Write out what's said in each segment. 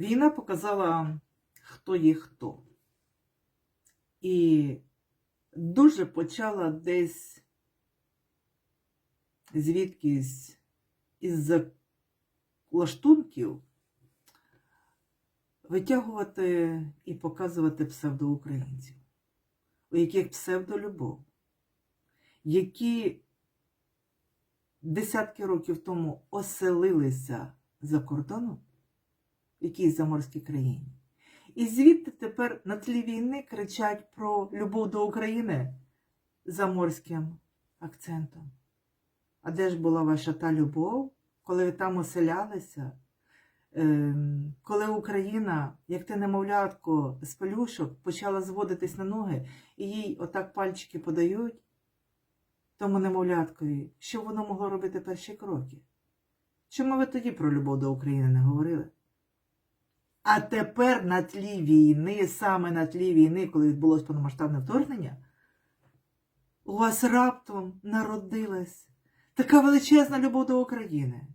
Війна показала, хто є хто. І дуже почала десь звідкись із-за лаштунків витягувати і показувати псевдоукраїнців, у яких псевдолюбов, які десятки років тому оселилися за кордоном в якійсь заморській країні. І звідти тепер на тлі війни кричать про любов до України заморським акцентом. А де ж була ваша та любов, коли ви там оселялися? Ем, Коли Україна, як те немовлятко з пелюшок, почала зводитись на ноги, і їй отак пальчики подають тому немовляткові, щоб воно могло робити перші кроки. Чому ви тоді про любов до України не говорили? А тепер на тлі війни, саме на тлі війни, коли відбулось повномасштабне вторгнення, у вас раптом народилась така величезна любов до України.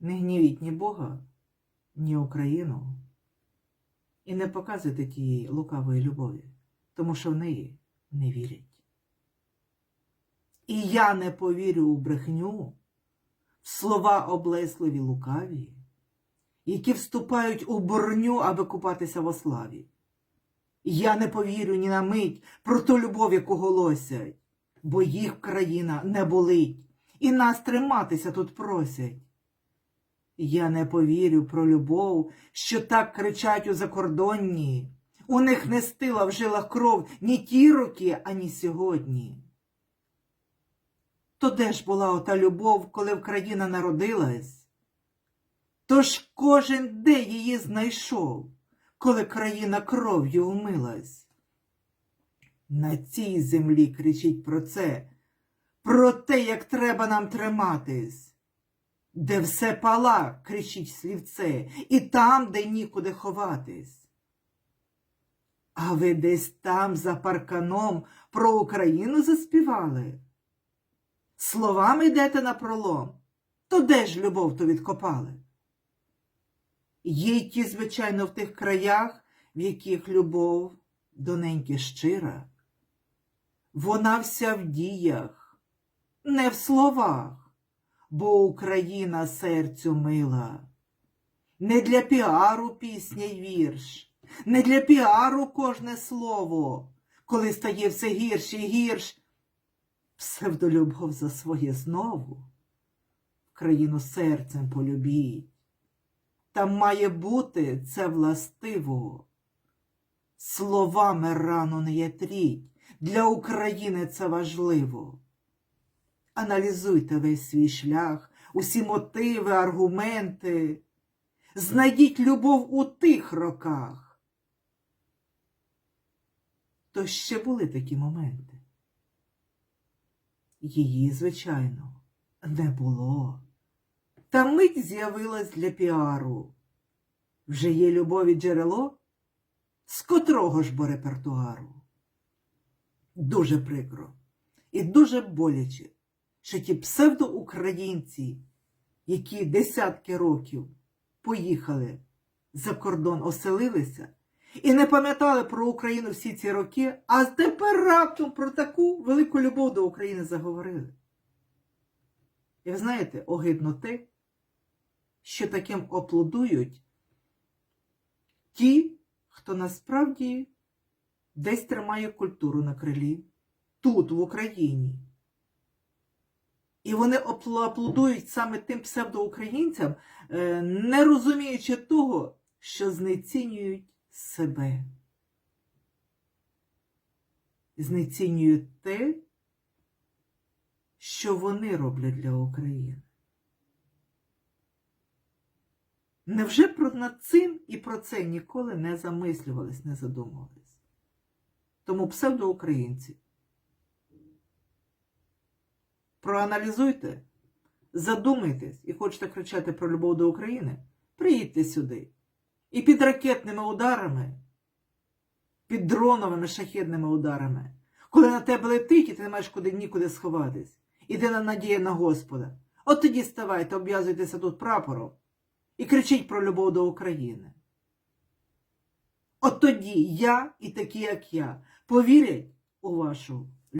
Не гнівіть ні Бога, ні Україну. І не показуйте тієї лукавої любові, тому що в неї не вірять. І я не повірю у брехню, слова облесливі лукаві, які вступають у борню, аби купатися в ославі. Я не повірю ні на мить про ту любов, яку голосять, бо їх країна не болить, і нас триматися тут просять. Я не повірю про любов, що так кричать у закордонні. У них не стила в жилах кров ні ті роки, ані сьогодні. То де ж була ота любов, коли в країна народилась? Тож кожен де її знайшов, коли країна кров'ю вмилась. На цій землі кричить про це, про те, як треба нам триматись, де все пала, кричить слівце, і там, де нікуди ховатись. А ви десь там за парканом про Україну заспівали? Словами йдете на пролом, то де ж любов то відкопали? Є й ті, звичайно, в тих краях, в яких любов доненьки щира. Вона вся в діях, не в словах, бо Україна серцю мила. Не для піару пісня й вірш, не для піару кожне слово, коли стає все гірше і гірш. Псевдолюбов за своє знову. Країну серцем полюбіть. Там має бути це властиво. Словами рану не ятріть. Для України це важливо. Аналізуйте весь свій шлях, усі мотиви, аргументи. Знайдіть любов у тих роках. То ще були такі моменти. Її, звичайно, не було. Та мить з'явилась для піару. Вже є любові джерело, з котрого ж бо репертуару. Дуже прикро і дуже боляче, що ті псевдоукраїнці, які десятки років поїхали за кордон, оселилися і не пам'ятали про Україну всі ці роки, а тепер раптом про таку велику любов до України заговорили. І ви знаєте, огидно те, що таким оплодують ті, хто насправді десь тримає культуру на крилі, тут, в Україні. І вони аплодують саме тим псевдоукраїнцям, е, не розуміючи того, що знецінюють себе. Знецінюють те, що вони роблять для України. Невже про над цим і про це ніколи не замислювались, не задумувались? Тому псевдоукраїнці. Проаналізуйте, задумайтесь і хочете кричати про любов до України, приїдьте сюди. І під ракетними ударами, під дроновими шахідними ударами, коли на тебе летить і ти не маєш куди нікуди сховатись, іде на надія на Господа. От тоді ставайте, обв'язуйтеся тут прапором і кричить про любов до України. От тоді я і такі, як я, повірять у вашу